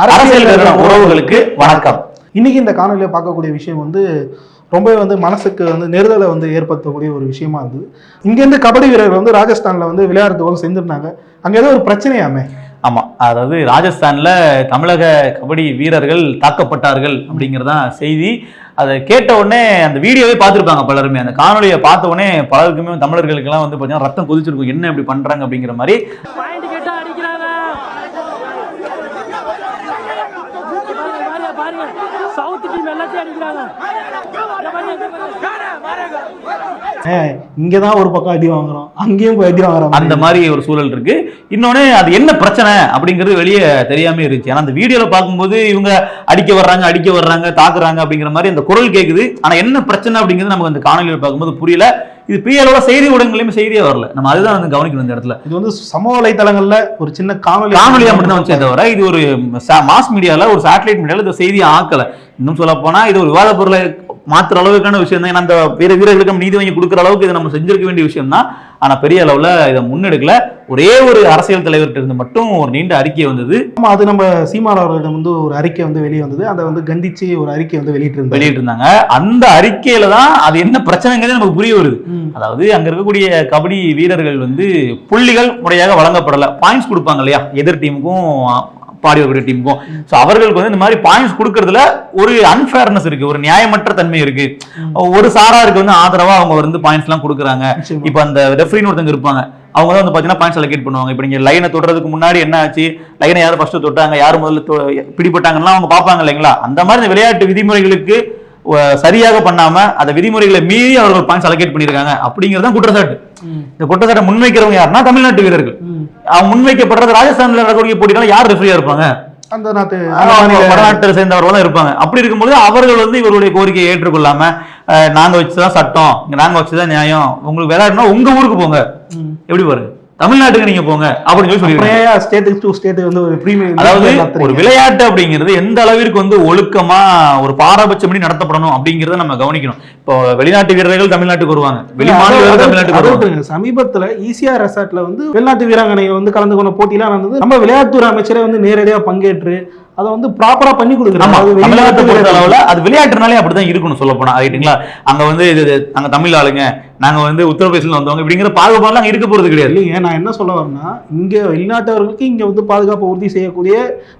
அரசியல் உறவுகளுக்கு வணக்கம். இன்னைக்கு இந்த காணொலியை பார்க்கக்கூடிய விஷயம் வந்து ரொம்பவே வந்து மனசுக்கு வந்து நெருடலை வந்து ஏற்படுத்தக்கூடிய ஒரு விஷயமா இருந்தது. இங்கேருந்து கபடி வீரர்கள் வந்து ராஜஸ்தான்ல வந்து விளையாடுறதுக்கு செஞ்சிருந்தாங்க அங்க ஏதோ ஒரு பிரச்சனையாமே? ஆமா. அதாவது ராஜஸ்தான்ல தமிழக கபடி வீரர்கள் தாக்கப்பட்டார்கள் அப்படிங்கறதான் செய்தி. அதை கேட்ட உடனே அந்த வீடியோவே பார்த்திருப்பாங்க பலருமே. அந்த காணொலியை பார்த்த உடனே பலருக்குமே தமிழர்களுக்கெல்லாம் வந்து பார்த்தீங்கன்னா ரத்தம் கொதிச்சிருக்கும். என்ன இப்படி பண்றாங்க அப்படிங்கிற மாதிரி பாயிண்ட் கேட்டா அடிக்கிறாங்க பாருங்க, பாருங்க, பாருங்க சவுத் டீம் எல்லாத்தையும் அடிக்கிறாங்க இங்க தான் ஒரு பக்கம் அடி வாங்குறோம். அங்கேயும் போய் அடி வாங்குறோம். அந்த மாதிரி ஒரு சூழல் இருக்கு. இன்னொன்னு அது என்ன பிரச்சனை அப்படிங்கிறது வெளியே தெரியாம இருந்துச்சு. ஆனா அந்த வீடியோல பார்க்கும்போது இவங்க அடிக்க வர்றாங்க அடிக்க வர்றாங்க தாக்குறாங்க அப்படிங்கிற மாதிரி அந்த குரல் கேக்குது. ஆனா என்ன பிரச்சனை அப்படிங்கிறது நமக்கு அந்த காணொலியில் பார்க்கும்போது புரியல. இது பெரிய அளவுல செய்தி ஊடகங்களையுமே செய்தியே வரல. நம்ம அதுதான் வந்து கவனிக்கணும் இந்த இடத்துல. இது வந்து சமூக வலைத்தளங்கள்ல ஒரு சின்ன காணொலி காணொலியா மட்டும் தான் வச்சே தவிர இது ஒரு மாஸ் மீடியால ஒரு சேட்டலைட் மீடியால இந்த செய்தியை ஆக்கல. இன்னும் சொல்ல போனா இது ஒரு விவாத பொருளை மாத்துற அளவுக்கான விஷயம் தான் ஏன்னா அந்த வீர வீரர்களுக்கு நீதி வாங்கி கொடுக்குற அளவுக்கு இதை நம்ம செஞ்சிருக்க வேண்டிய விஷயம் தான் ஆனா பெரிய அளவுல இதை முன்னெடுக்கல. ஒரே ஒரு அரசியல் தலைவர்கிட்ட இருந்து மட்டும் ஒரு நீண்ட அறிக்கை வந்தது. ஆமா அது நம்ம சீமான் அவர்களிடம் வந்து ஒரு அறிக்கை வந்து வெளியே வந்தது. அதை வந்து கண்டிச்சு ஒரு அறிக்கை வந்து வெளியிட்டு இருந்தாங்க வெளியிட்டு இருந்தாங்க அந்த அறிக்கையில தான் அது என்ன பிரச்சனைங்கிறது நமக்கு புரிய வருது. அதாவது அங்க இருக்கக்கூடிய கபடி வீரர்கள் வந்து புள்ளிகள் முறையாக வழங்கப்படல. பாயிண்ட்ஸ் கொடுப்பாங்க இல்லையா? எதிர் டீமுக்கும் பாடி வரக்கூடிய டீமுக்கும் ஸோ அவர்களுக்கு வந்து இந்த மாதிரி பாயிண்ட்ஸ் கொடுக்கறதுல ஒரு அன்ஃபேர்னஸ் இருக்கு ஒரு நியாயமற்ற தன்மை இருக்கு ஒரு சாராருக்கு வந்து ஆதரவா அவங்க வந்து பாயிண்ட்ஸ் எல்லாம் கொடுக்குறாங்க. இப்போ அந்த ரெஃப்ரின்னு ஒருத்தங்க இருப்பாங்க அவங்க தான் வந்து பார்த்தீங்கன்னா பாயிண்ட்ஸ் அலோகேட் பண்ணுவாங்க. இப்போ நீங்கள் லைனை தொடுறதுக்கு முன்னாடி என்ன ஆச்சு? லைனை யார் ஃபர்ஸ்ட் தொட்டாங்க? யார் முதல்ல பிடிபட்டாங்கலாம் அவங்க பார்ப்பாங்க இல்லைங்களா? அந்த மாதிரி இந்த விளையாட்டு விதிமுறைகளுக்கு சரியாக பண்ணாம அந்த விதிமுறைகளை மீறி அவர்கள் பாயிண்ட்ஸ் அலோகேட் பண்ணியிருக்காங்க அப்படிங்கிறது தான் குற்றச்சாட்டு. இந்த குற்றச்சாட்டை முன்வைக்கிறவங்க யாருன்னா தமிழ்நாட்டு வீரர்கள். அவங்க முன்வைக்கப்படுறது ராஜஸ்தான்ல நடக்கக்கூடிய போட்டினால யார் ரெஃப்ரியா இருப்பாங்க? அந்த நாட்டு அவங்க வடநாட்டை சேர்ந்தவர்கள் தான் இருப்பாங்க. அப்படி இருக்கும்போது அவர்கள் வந்து இவருடைய கோரிக்கையை ஏற்றுக்கொள்ளாம நாங்க வச்சுதான் சட்டம் நாங்க வச்சுதான் நியாயம் உங்களுக்கு விளையாடுனா உங்க ஊருக்கு போங்க. எப்படி பாருங்க தமிழ்நாட்டுக்கு நீங்க போங்க அப்படின்னு சொல்லி சொல்லிருக்காங்க. ஸ்டேட்டுக்கு டு ஸ்டேட்டுக்கு வந்து ஒரு பிரீமியம் அதாவது ஒரு விளையாட்டு அப்படிங்கிறது எந்த அளவிற்கு வந்து ஒழுக்கமா ஒரு பாரபட்சப்படி நடத்தப்படணும் அப்படிங்கறத நம்ம கவனிக்கணும். இப்போ வெளிநாட்டு வீரர்கள் தமிழ்நாட்டுக்கு வருவாங்க. வெளி மாநில வீரர்கள் தமிழ்நாட்டுக்கு சமீபத்துல ஈசிஆர் ரெசார்ட்ல வந்து வெளிநாட்டு வீராங்கனைகள் வந்து கலந்து கொண்ட போட்டிலாம் நடந்தது. நம்ம விளையாட்டுத்துறை அமைச்சரே வந்து நேரடியா பங்கேற்று அதை வந்து ப்ராப்பரா பண்ணி கொடுக்குறாங்க தமிழகத்தை பொறுத்த அளவுல அது விளையாட்டுனாலே அப்படிதான் இருக்கணும் சொல்ல போனா ரைட்டுங்களா அங்க வந்து இது நாங்க தமிழ் ஆளுங்க நாங்க வந்து உத்தரப்பிரதேசல வந்தவங்க இப்படிங்கிற பாகுபாடுலாம் அங்க இருக்க போறது கிடையாது. இல்லைங்க நான் என்ன சொல்ல வரேன்னா இங்க வெளிநாட்டவர்களுக்கு இங்க வந்து பாதுகாப்பு உறுதி செய்யக்கூடிய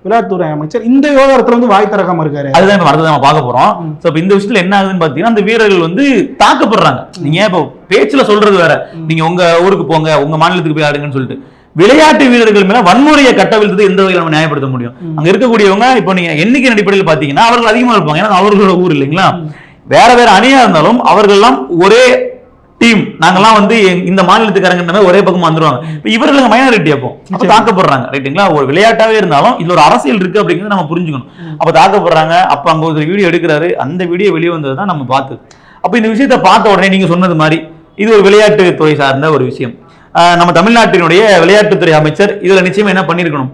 விளையாட்டுத்துறை அமைச்சர் இந்த விவகாரத்துல வந்து வாய் திறக்காம இருக்காரு. அதுதான் இப்ப அடுத்தது நம்ம பார்க்க போறோம். சோ இப்ப இந்த விஷயத்துல என்ன ஆகுதுன்னு பாத்தீங்கன்னா அந்த வீரர்கள் வந்து தாக்கப்படுறாங்க. நீங்க இப்போ பேச்சுல சொல்றது வேற. நீங்க உங்க ஊருக்கு போங்க உங்க மாநிலத்துக்கு போய் ஆடுங்கன்னு சொல்லிட்டு. விளையாட்டு வீரர்கள் மேல வன்முறையை கட்டவிழ்த்தது எந்த வகையில் நம்ம நியாயப்படுத்த முடியும். அங்க இருக்கக்கூடியவங்க இப்போ நீங்க எண்ணிக்கை அடிப்படையில் பாத்தீங்கன்னா அவர்கள் அதிகமா இருப்பாங்க. ஏன்னா அவர்களோட ஊர் இல்லைங்களா? வேற வேற அணியா இருந்தாலும் அவர்கள் எல்லாம் ஒரே டீம் நாங்கெல்லாம் வந்து இந்த மாநிலத்துக்காரங்க ஒரே பக்கமா வந்துருவாங்க. இப்ப இவர்களுக்கு மைனாரிட்டி அப்போ. அப்ப. தாக்கப்படுறாங்க ரைட்டுங்களா ஒரு விளையாட்டாவே இருந்தாலும் இதுல ஒரு அரசியல் இருக்கு அப்படிங்கறத நம்ம புரிஞ்சுக்கணும். அப்ப தாக்கப்படுறாங்க. அப்ப அங்க ஒரு வீடியோ எடுக்கிறாரு. அந்த வீடியோ வெளியே வந்தது தான் நம்ம பார்த்தது. அப்ப இந்த விஷயத்தை பார்த்த உடனே நீங்க சொன்னது மாதிரி இது ஒரு விளையாட்டு துறை சார்ந்த ஒரு விஷயம். நம்ம தமிழ்நாட்டினுடைய விளையாட்டுத்துறை அமைச்சர் இதுல நிச்சயம் என்ன பண்ணிருக்கணும்?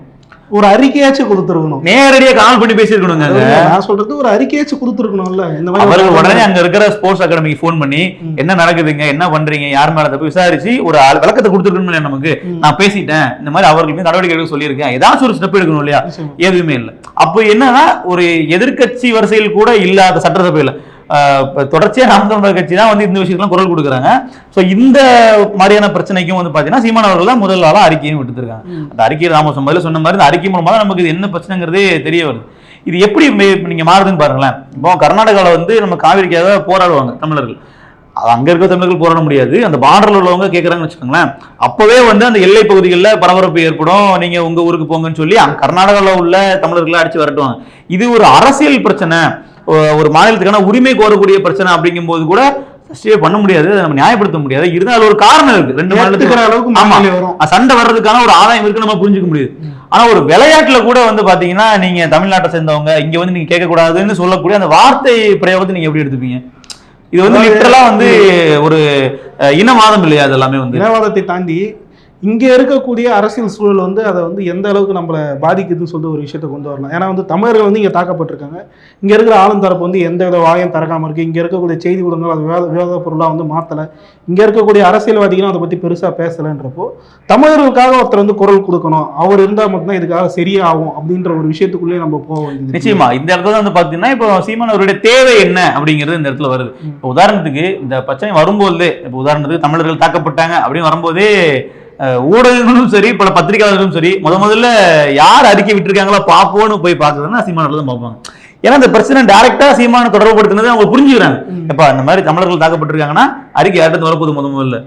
ஒரு அறிக்கையாச்சும் கொடுத்துருக்கணும். நேரடியா கால் பண்ணி பேசியிருக்கணுங்க. நான் சொல்றது ஒரு அறிக்கையாச்சும் கொடுத்துருக்கணும்ல. இந்த அவர்கள் உடனே மாதிரி அங்க இருக்கிற ஸ்போர்ட்ஸ் அகாடமிக்கு ஃபோன் பண்ணி. என்ன நடக்குதுங்க? என்ன பண்றீங்க? யார் மேல தப்பு? விசாரிச்சு ஒரு விளக்கத்தை கொடுத்துருக்கணும் நமக்கு. நான் பேசிட்டேன். இந்த மாதிரி அவர்கள் மீது நடவடிக்கை எடுக்க சொல்லியிருக்கேன். ஏதாச்சும் ஒரு ஸ்டெப் எடுக்கணும் இல்லையா. எதுவுமே இல்லை. அப்போ என்னன்னா ஒரு எதிர்க்கட்சி வரிசையில் கூட இல்லாத சட்டசபையில ஆஹ் இப்ப தொடர்ச்சியா நாம் தமிழர் கட்சி தான் வந்து இந்த விஷயத்துலாம் குரல் கொடுக்குறாங்க. சோ இந்த மாதிரியான பிரச்சனைக்கும் வந்து பாத்தீங்கன்னா சீமான் அவர்கள் தான் முதல் அறிக்கையும் விட்டுருக்காங்க. அந்த அறிக்கை ராமோசம் முதல்ல சொன்ன மாதிரி இந்த அறிக்கை மூலமா தான் நமக்கு இது என்ன பிரச்சனைங்கிறதே தெரிய வருது. இது எப்படி மே- இப்ப நீங்க மாறுதுன்னு பாருங்களேன். இப்போ கர்நாடகாவில் வந்து நம்ம காவிரிக்காக போராடுவாங்க தமிழர்கள். அது அங்க இருக்க தமிழர்கள் போராட முடியாது. அந்த பார்டர்ல உள்ளவங்க கேட்கறாங்கன்னு வச்சுக்கோங்களேன். அப்பவே வந்து அந்த எல்லை பகுதிகளில் பரபரப்பு ஏற்படும். நீங்க உங்க ஊருக்கு போங்கன்னு சொல்லி அங்க கர்நாடகாவில் உள்ள தமிழர்களை அடிச்சு வரட்டுவாங்க. இது ஒரு அரசியல் பிரச்சனை. ஒரு மாநிலத்துக்கான உரிமை கோரக்கூடிய பிரச்சனை அப்படிங்கும்போது கூட ஜஸ்டிஃபை பண்ண முடியாது நம்ம நியாயப்படுத்த முடியாது. இருந்தாலும் ஒரு காரணம் இருக்கு. ரெண்டு மாநிலத்துக்கு அளவுக்கு ஆமா. சண்டை வர்றதுக்கான ஒரு ஆதாயம் இருக்கு நம்ம புரிஞ்சுக்க முடியுது. ஆனா ஒரு விளையாட்டுல கூட வந்து பாத்தீங்கன்னா நீங்க தமிழ்நாட்டை சேர்ந்தவங்க இங்க வந்து நீங்க கேட்க கூடாதுன்னு சொல்லக்கூடிய அந்த வார்த்தை பிரயோகத்தை நீங்க எப்படி எடுத்துப்பீங்க? இது வந்து லிட்டரலா வந்து ஒரு இனவாதம் இல்லையா அது எல்லாமே வந்து? இனவாதத்தை தாண்டி இங்க இருக்கக்கூடிய அரசியல் சூழல் வந்து அதை வந்து எந்த அளவுக்கு நம்மளை பாதிக்குதுன்னு சொல்லிட்டு ஒரு விஷயத்தை கொண்டு வரலாம். ஏன்னா வந்து தமிழர்கள் வந்து இங்க தாக்கப்பட்டிருக்காங்க. இங்க இருக்கிற ஆளும் தரப்பு வந்து எந்த வித வாயம் திறக்காம இருக்கு. இங்க இருக்கக்கூடிய செய்தி ஊடகங்கள் அது விவாத விவாத பொருளா வந்து மாத்தல. இங்க இருக்கக்கூடிய அரசியல்வாதிகளும் அதை பத்தி பெருசா பேசலன்றப்போ தமிழர்களுக்காக ஒருத்தர் வந்து குரல் கொடுக்கணும். அவர் இருந்தா மட்டும்தான் இதுக்காக சரியாகும் அப்படின்ற ஒரு விஷயத்துக்குள்ளே நம்ம போக வேண்டியது. நிச்சயமா. இந்த இடத்துல வந்து பாத்தீங்கன்னா இப்போ சீமான் அவருடைய தேவை என்ன அப்படிங்கிறது இந்த இடத்துல வருது. இப்போ உதாரணத்துக்கு இந்த பிரச்சனை வரும்போதே இப்போ உதாரணத்துக்கு தமிழர்கள் தாக்கப்பட்டாங்க அப்படின்னு வரும்போதே ஊடகங்களும் சரி பல பத்திரிகையாளர்களும் சரி முத முதல்ல யார் அறிக்கை விட்டுருக்காங்களோ பாப்போன்னு போய் பார்க்குறதுன்னா சீமானர்கள் தான் பார்ப்பாங்க ஏன்னா இந்த பிரச்சனை டைரக்டா சீமான தொடர்புபடுத்தினது அவங்க புரிஞ்சுக்கிறாங்க ம். எப்பா இந்த மாதிரி தமிழர்கள் தாக்கப்பட்டிருக்காங்கன்னா அறிக்கை யார்கிட்ட வரப்போகுது முத முதல்ல.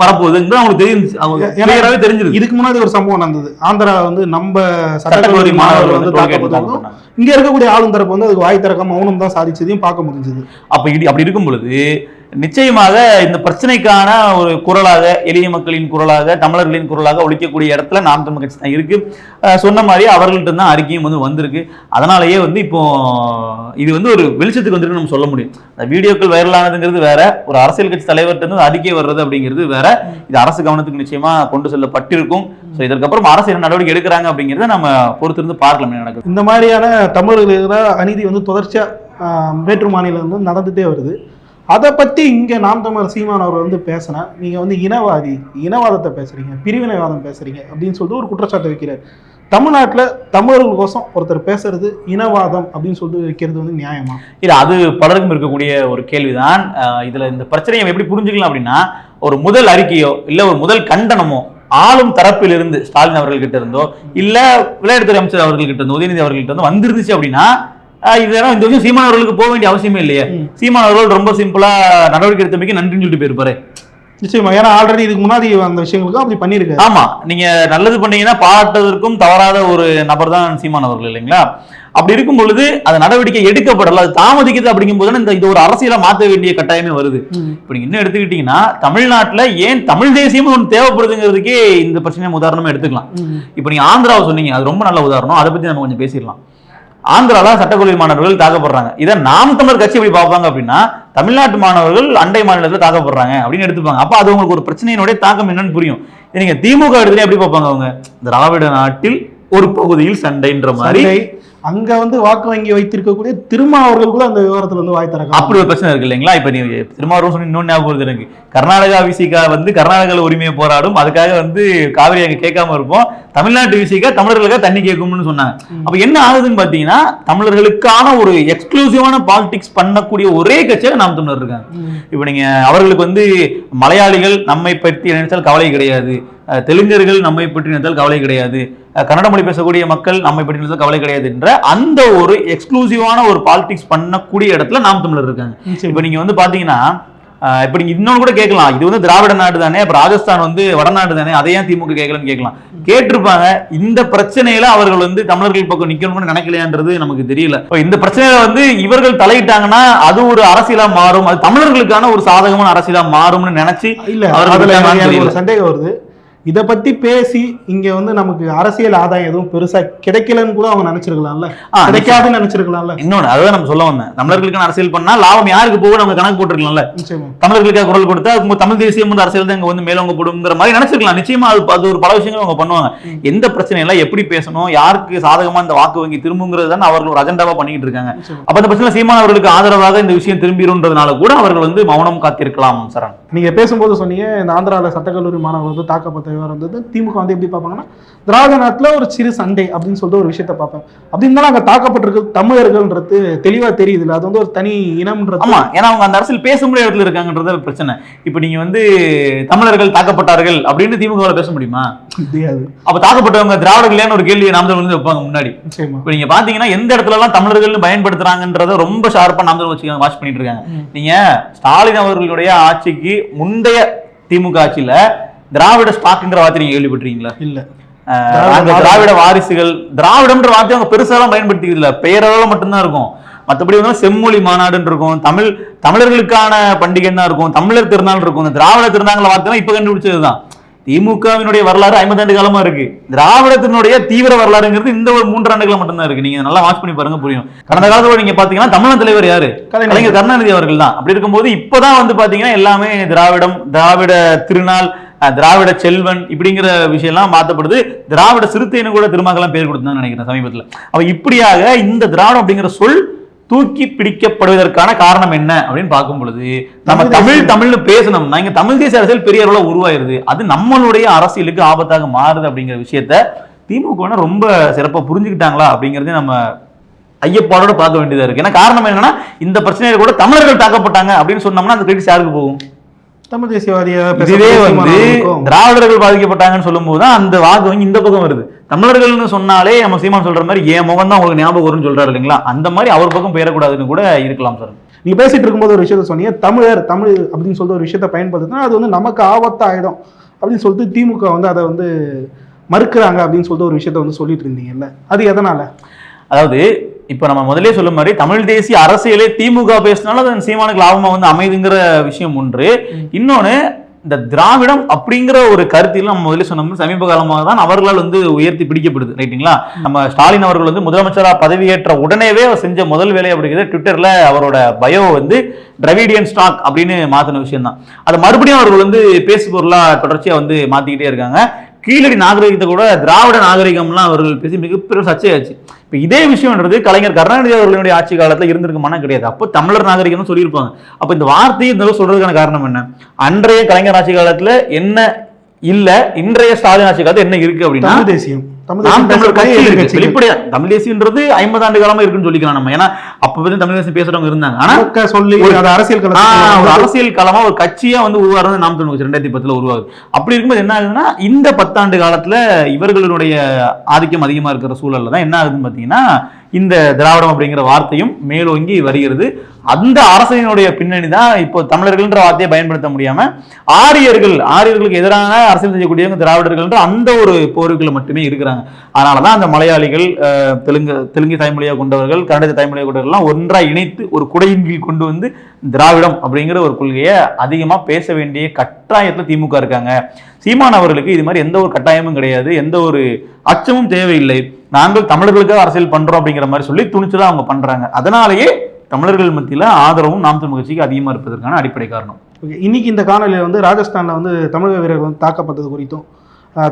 வரப்போகுதுங்கிறது அவங்களுக்கு தெரியும் அவங்க தெரிஞ்சிருக்கு இதுக்கு முன்னாடி ஒரு சம்பவம் நடந்தது ஆந்திரா வந்து நம்ம சட்டக்கல்லூரி மாணவர்கள் வந்து தாக்கப்பட்டாங்க. இங்க இருக்கக்கூடிய ஆளும் தரப்பு வந்து அதுக்கு வாய் திறக்காம மௌனம் தான் சாதிச்சதையும் பார்க்க முடிஞ்சது அப்ப இடி அப்படி இருக்கும் பொழுது நிச்சயமாக இந்த பிரச்சனைக்கான ஒரு குரலாக எளிய மக்களின் குரலாக தமிழர்களின் குரலாக ஒழிக்கக்கூடிய இடத்துல நாம் தமிழ் கட்சி தான் இருக்கு. சொன்ன மாதிரி அவர்கள்ட்ட தான் அறிக்கையும் வந்து வந்திருக்கு. அதனாலேயே வந்து இப்போ இது வந்து ஒரு வெளிச்சத்துக்கு வந்துட்டு நம்ம சொல்ல முடியும். அந்த வீடியோக்கள் வைரலானதுங்கிறது வேற ஒரு அரசியல் கட்சி தலைவர்கிட்ட இருந்து அறிக்கை வர்றது அப்படிங்கிறது வேற. இது அரசு கவனத்துக்கு நிச்சயமா கொண்டு செல்லப்பட்டிருக்கும். ஸோ இதற்கப்புறம் அரசு என்ன நடவடிக்கை எடுக்கிறாங்க அப்படிங்கிறத நம்ம பொறுத்திருந்து பார்க்கலாம் என்ன நடக்குது. இந்த மாதிரியான தமிழர்களுக்கு அநீதி வந்து தொடர்ச்சியாக வேற்று மாநிலம் வந்து நடந்துட்டே வருது. அதை பற்றி இங்கே நாம் தமிழர் சீமான் அவர் வந்து பேசினா நீங்கள் வந்து இனவாதி இனவாதத்தை பேசுகிறீங்க பிரிவினைவாதம் பேசுகிறீங்க அப்படின்னு சொல்லிட்டு ஒரு குற்றச்சாட்டை வைக்கிறார். தமிழ்நாட்டில் தமிழர்கள் கோசம் ஒருத்தர் பேசுறது இனவாதம் அப்படின்னு சொல்லிட்டு வைக்கிறது வந்து நியாயமா? இல்லை அது பலருக்கும் இருக்கக்கூடிய ஒரு கேள்விதான். இதில் இந்த பிரச்சனையை எப்படி புரிஞ்சுக்கலாம் அப்படின்னா ஒரு முதல் அறிக்கையோ இல்லை ஒரு முதல் கண்டனமோ ஆளும் தரப்பிலிருந்து ஸ்டாலின் அவர்கள்கிட்ட இருந்தோ இல்லை விளையாட்டுத்துறை அமைச்சர் அவர்கள்கிட்ட இருந்தோ உதயநிதி அவர்கள்கிட்ட இருந்தோ வந்துருந்துச்சு அப்படின்னா இதெல்லாம் இந்த விஷயம் சீமான் அவர்களுக்கு போக வேண்டிய அவசியமே இல்லையே. சீமான் அவர்கள் ரொம்ப சிம்பிளா நடவடிக்கை எடுத்தமைக்கு நன்றின்னு சொல்லிட்டு போயிருப்பாரு. நிச்சயமா. ஏன்னா ஆல்ரெடி இதுக்கு முன்னாடி அந்த விஷயங்களுக்கும் அப்படி பண்ணியிருக்காரு. ஆமா. நீங்க நல்லது பண்ணீங்கன்னா பாராட்டுவதற்கும் தவறாத ஒரு நபர் தான் சீமான் அவர்கள் இல்லைங்களா? அப்படி இருக்கும் பொழுது அது நடவடிக்கை எடுக்கப்படல. அது தாமதிக்குது அப்படிங்கும் போது இந்த இது ஒரு அரசியலா மாற்ற வேண்டிய கட்டாயமே வருது. இப்ப நீங்க இன்னும் எடுத்துக்கிட்டீங்கன்னா தமிழ்நாட்டுல ஏன் தமிழ் தேசியம் ஒன்று தேவைப்படுதுங்கிறதுக்கே இந்த பிரச்சனையை உதாரணமா எடுத்துக்கலாம். இப்ப நீங்க ஆந்திராவை சொன்னீங்க. அது ரொம்ப நல்ல உதாரணம். அதை பத்தி நம்ம கொஞ்சம் பேசிடலாம். ஆந்திரால சட்டக்கல்லூரி மாணவர்கள் தாக்கப்படுறாங்க. இதை நாம் தமிழர் கட்சி எப்படி பார்ப்பாங்க அப்படின்னா தமிழ்நாட்டு மாணவர்கள் அண்டை மாநிலத்தில் தாக்கப்படுறாங்க அப்படின்னு எடுத்துப்பாங்க. அப்ப அது உங்களுக்கு ஒரு பிரச்சனையினுடைய தாக்கம் என்னன்னு புரியும். நீங்க திமுக எடுத்துல எப்படி பார்ப்பாங்க அவங்க? திராவிட நாட்டில் ஒரு பகுதியில் சண்டைன்ற மாதிரி அங்க வந்து வாக்கு வங்கி வைத்திருக்கக்கூடிய திருமாவர்கள் கூட அந்த விவரத்துல வந்து வாய் திறக்கலாம் அப்படி ஒரு பிரச்சனை இருக்கு இல்லைங்களா? இப்ப நீ திருமாவளவன் சொன்ன இன்னொன்னு ஞாபகம் எனக்கு. கர்நாடகா விசிகா வந்து கர்நாடகால உரிமையை போராடும். அதுக்காக வந்து காவிரி அங்க கேட்காம இருப்போம். தமிழ்நாட்டு விசிகா தமிழர்களுக்காக தண்ணி கேட்கும்னு சொன்னாங்க. அப்ப என்ன ஆகுதுன்னு பாத்தீங்கன்னா தமிழர்களுக்கான ஒரு எக்ஸ்க்ளூசிவான பாலிடிக்ஸ் பண்ணக்கூடிய ஒரே கட்சியாக நாம் தமிழர் இருக்காங்க. இப்போ நீங்க அவர்களுக்கு வந்து மலையாளிகள் நம்மை பற்றி நினைத்தால் கவலை கிடையாது. தெலுங்கர்கள் நம்மை பற்றி நினைத்தால் கவலை கிடையாது. கன்னட மொழி பேசக்கூடிய மக்கள் நம்மை பற்றி நினைத்தால் கவலை கிடையாது என்ற அந்த ஒரு எக்ஸ்க்ளூசிவான ஒரு பாலிடிக்ஸ் பண்ணக்கூடிய இடத்துல நாம் தமிழர் இருக்காங்க. இப்போ நீங்க வந்து பாத்தீங்கன்னா அஹ் இப்ப நீங்க இன்னொன்னு கூட கேட்கலாம். இது வந்து திராவிட நாடு தானே அப்ப ராஜஸ்தான் வந்து வடநாடு தானே அதை ஏன் திமுக கேட்கலன்னு கேட்கலாம். கேட்டிருப்பாங்க. இந்த பிரச்சனையில அவர்கள் வந்து தமிழர்கள் பக்கம் நிக்கணும்னு நினைக்கலையான்றது நமக்கு தெரியல. இப்ப இந்த பிரச்சனையில வந்து இவர்கள் தலையிட்டாங்கன்னா அது ஒரு அரசியலா மாறும். அது தமிழர்களுக்கான ஒரு சாதகமான அரசியலா மாறும்னு நினைச்சு இல்ல அவர்கள். ஒரு சந்தேகம் வருது. இத பத்தி பேசி இங்க வந்து நமக்கு அரசியல் ஆதாயம் எதுவும் பெருசா கிடைக்கலன்னு கூட அவங்க நினைச்சிருக்கலாம்ல? கிடைக்காதுன்னு நினைச்சிருக்கலாம்ல? இன்னொன்னு அதுதான் நம்ம சொல்ல வந்தேன். தமிழர்களுக்கான அரசியல் பண்ணா லாபம் யாருக்கு போகும் நம்ம கணக்கு போட்டுருக்கலாம்ல. தமிழர்களுக்காக குரல் கொடுத்தா தமிழ் தேசியம் வந்து அரசியல் தான் இங்க வந்து மேலோங்க போடுங்கிற மாதிரி நினைச்சிருக்கலாம். நிச்சயமா அது அது ஒரு பல விஷயங்கள் அவங்க பண்ணுவாங்க. எந்த பிரச்சனையில எப்படி பேசணும் யாருக்கு சாதகமா இந்த வாக்கு வங்கி திரும்புங்கிறது தான் அவர்கள் ஒரு அஜெண்டாவா பண்ணிட்டு இருக்காங்க. அப்ப அந்த பிரச்சனை சீமான் அவர்களுக்கு ஆதரவாக இந்த விஷயம் திரும்பிடும்ன்றதுனால கூட அவர்கள் வந்து மௌனம் காத்திருக்கலாம் சரண். நீங்கள் பேசும்போது சொன்னீங்க இந்த ஆந்திராவில் சட்டக்கல்லூரி மாணவர்கள் வந்து தாக்கப்பட்ட விவரம் வந்து திமுக வந்து எப்படி பார்ப்பாங்கன்னா திராவிட ஒரு சிறு சண்டை அப்படின்னு சொல்லிட்டு ஒரு விஷயத்த பார்ப்பேன். அப்படி இருந்தாலும் அங்கே தாக்கப்பட்டிருக்கு தமிழர்கள்ன்றது தெளிவாக தெரியுது இல்லை அது வந்து ஒரு தனி இனம்ன்றது. ஆமாம் ஏன்னா அவங்க அந்த அரசியல் பேச முடியாத இடத்துல இருக்காங்கன்றது பிரச்சனை. இப்போ நீங்கள் வந்து தமிழர்கள் தாக்கப்பட்டார்கள் அப்படின்னு திமுகவில் பேச முடியுமா? முடியாது அப்ப தாக்கப்பட்டவங்க திராவிடர்களேன்னு ஒரு கேள்வியை நாம் வந்து வைப்பாங்க முன்னாடி. இப்ப நீங்க பாத்தீங்கன்னா எந்த இடத்துல எல்லாம் தமிழர்கள்னு பயன்படுத்துறாங்கன்றத ரொம்ப ஷார்ப்பா நாம் வச்சு வாட்ச் பண்ணிட்டு இருக்காங்க. நீங்க ஸ்டாலின் அவர்களுடைய ஆட்சிக்கு முந்தைய திமுக ஆட்சியில திராவிட ஸ்டாக்குங்கிற வார்த்தை நீங்க கேள்விப்பட்டிருக்கீங்களா? இல்ல. திராவிட வாரிசுகள் திராவிடம்ன்ற வார்த்தை அவங்க பெருசாலாம் பயன்படுத்திக்கிறது இல்ல பெயரளவு மட்டும்தான் இருக்கும். மத்தபடி வந்து செம்மொழி மாநாடுன்னு இருக்கும். தமிழ் தமிழர்களுக்கான பண்டிகை தான் இருக்கும். தமிழர் திருநாள் இருக்கும். இந்த திராவிட திருநாள் வார்த்தை இப்ப கண்டுபிடிச்சதுதான். திமுகவினுடைய வரலாறு ஐம்பது ஆண்டு காலமா இருக்கு. திராவிடத்தினுடைய தீவிர வரலாறுங்கிறது இந்த ஒரு மூன்று ஆண்டுகளா மட்டும்தான் இருக்கு. நீங்க நல்லா வாட்ச் பண்ணி பாருங்க புரியும். கடந்த காலத்துல நீங்க பாத்தீங்கன்னா தமிழக தலைவர் யாரு? கலைஞர். கருணாநிதி அவர்கள் தான். அப்படி இருக்கும்போது இப்பதான் வந்து பாத்தீங்கன்னா எல்லாமே திராவிடம் திராவிட திருநாள் திராவிட செல்வன் இப்படிங்கிற விஷயம்லாம் மாற்றப்படுது திராவிட சிறுத்தைன்னு கூட திருமகலாம் பேர் கொடுத்தான்னு நினைக்கிறேன் சமீபத்தில். அப்ப இப்படியாக இந்த திராவிடம் அப்படிங்கிற சொல் தூக்கி பிடிக்கப்படுவதற்கான காரணம் என்ன அப்படின்னு பார்க்கும் பொழுது நம்ம தமிழ். தமிழ்னு பேசணும்னா இங்க தமிழ் தேசிய அரசியல் பெரிய அளவுல உருவாயிருது அது நம்மளுடைய அரசியலுக்கு ஆபத்தாக மாறுது அப்படிங்கிற விஷயத்த திமுக ரொம்ப சிறப்பா புரிஞ்சுக்கிட்டாங்களா அப்படிங்கறதே நம்ம ஐயப்பாடோட பார்க்க வேண்டியதா இருக்கு ஏன்னா காரணம் என்னன்னா இந்த பிரச்சனையில கூட தமிழர்கள் தாக்கப்பட்டாங்க அப்படின்னு சொன்னோம்னா அந்த கிரெடிட்ஸ் யாருக்கு போகும் தமிழ் தேசியவாதியா இதுவே வந்து திராவிடர்கள் பாதிக்கப்பட்டாங்கன்னு சொல்லும்போது தான் அந்த வாக்கு இந்த பக்கம் வருது. தமிழர்கள்னு சொன்னாலே நம்ம சீமான் சொல்ற மாதிரி என் முகம் தான் உங்களுக்கு ஞாபகம் வரும்னு சொல்றாரு இல்லைங்களா? அந்த மாதிரி அவர் பக்கம் பெயரக்கூடாதுன்னு கூட இருக்கலாம் சார். நீ பேசிட்டு இருக்கும்போது ஒரு விஷயத்த சொன்னீங்க தமிழர் தமிழ் அப்படின்னு சொல்லிட்டு ஒரு விஷயத்த பயன்படுத்தினா அது வந்து நமக்கு ஆபத்தாயிடும் அப்படின்னு சொல்லிட்டு திமுக வந்து அதை வந்து மறுக்கிறாங்க அப்படின்னு சொல்லிட்டு ஒரு விஷயத்த வந்து சொல்லிட்டு இருந்தீங்கல்ல. அது எதனால? அதாவது இப்ப நம்ம முதலே சொல்லும் மாதிரி தமிழ் தேசிய அரசியலே திமுக பேசினாலும் அது சீமானுக்கு லாபமா வந்து அமைதுங்கிற விஷயம் ஒன்று. இன்னொன்னு இந்த திராவிடம் அப்படிங்கிற ஒரு கருத்தில் நம்ம முதல்ல சொன்ன மாதிரி சமீப காலமாக தான் அவர்களால் வந்து உயர்த்தி பிடிக்கப்படுது ரைட்டுங்களா? நம்ம ஸ்டாலின் அவர்கள் வந்து முதலமைச்சரா பதவியேற்ற உடனேவே அவர் செஞ்ச முதல் வேலை அப்படிங்கிறது ட்விட்டர்ல அவரோட பயோ வந்து டிராவிடியன் ஸ்டாக் அப்படின்னு மாத்தின விஷயம் தான் அதை மறுபடியும் அவர்கள் வந்து பேசு பொருளா தொடர்ச்சியா வந்து மாத்திக்கிட்டே இருக்காங்க. கீழடி நாகரிகத்தை கூட திராவிட நாகரிகம்லாம் அவர்கள் பேசி மிகப்பெரிய சர்ச்சையாச்சு. இப்போ இதே விஷயம்ன்றது கலைஞர் கருணாநிதி அவர்களுடைய ஆட்சி காலத்துல இருந்திருக்குமானா கிடையாது. அப்போ தமிழர் நாகரிகம்னு சொல்லியிருப்பாங்க. அப்போ இந்த வார்த்தையை இந்த சொல்றதுக்கான காரணம் என்ன? அன்றைய கலைஞர் ஆட்சி காலத்துல என்ன இல்ல இன்றைய ஸ்டாலின் ஆட்சி காலத்துல என்ன இருக்கு அப்படின்னா தேசியம். நாம் தேசியம் தமிழர் பேசக்கூடிய கட்சி இருக்கு. எதிர்க்கட்சிகள். வெளிப்படையா? தமிழ் தேசியன்றது ஐம்பது ஆண்டு காலமா இருக்குன்னு சொல்லிக்கலாம் நம்ம. ஏன்னா அப்ப வந்து தமிழ் தேசியம் பேசுறவங்க இருந்தாங்க. ஆனா சொல்லி ஒரு- அரசியல் ஆ, ஒரு அரசியல் களமா ஒரு கட்சியா வந்து உருவாறது நாம் தமிழ் ரெண்டாயிரத்தி பத்துல உருவாகுது. அப்படி இருக்கும்போது என்ன ஆகுதுன்னா இந்த பத்தாண்டு காலத்துல இவர்களுடைய ஆதிக்கம் அதிகமா இருக்கிற சூழல்ல தான் என்ன ஆகுதுன்னு பாத்தீங்கன்னா இந்த திராவிடம் அப்படிங்கிற வார்த்தையும் மேலோங்கி வருகிறது. அந்த அரசினுடைய பின்னணி தான் இப்போ தமிழர்கள்ன்ற வார்த்தையை பயன்படுத்த முடியாம ஆரியர்கள் ஆரியர்களுக்கு எதிரான அரசியல் செய்யக்கூடியவங்க திராவிடர்கள்ன்ற அந்த ஒரு போருக்குள்ள மட்டுமே இருக்கிறாங்க. அதனாலதான் அந்த மலையாளிகள் தெலுங்கு தெலுங்கு தாய்மொழியை கொண்டவர்கள் கன்னட தாய்மொழியா கொண்டவர்கள்லாம் ஒன்றா இணைத்து ஒரு குடையின் கீழ் கொண்டு வந்து திராவிடம் அப்படிங்கிற ஒரு கொள்கையை அதிகமா பேச வேண்டிய கட்டாயத்துல திமுக இருக்காங்க. சீமான் அவர்களுக்கு இது மாதிரி எந்த ஒரு கட்டாயமும் கிடையாது. எந்த ஒரு அச்சமும் தேவையில்லை. நாங்கள் தமிழர்களுக்காக அரசியல் பண்றோம் அப்படிங்கிற மாதிரி சொல்லி துணிச்சுதான் அவங்க பண்றாங்க. அதனாலேயே தமிழர்கள் மத்தியில ஆதரவும் நாம் தமிழ் கட்சிக்கு அதிகமா இருப்பதற்கான அடிப்படை காரணம். இன்னைக்கு இந்த காணொலியில் வந்து ராஜஸ்தான்ல வந்து தமிழக வீரர்கள் வந்து தாக்கப்பட்டது குறித்தும்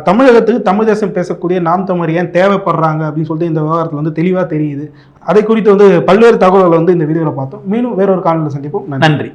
தமிழகத்துக்கு தமிழ் தேசம் பேசக்கூடிய நாம் தமிழர் ஏன் தேவைப்படுறாங்க அப்படின்னு சொல்லிட்டு இந்த விவகாரத்தில் வந்து தெளிவாக தெரியுது. அதை குறித்து வந்து பல்வேறு தகவல்களை வந்து இந்த வீடியோவில் பார்த்தோம். மீண்டும் வேறொரு காணொலியில் சந்திப்போம். நன்றி.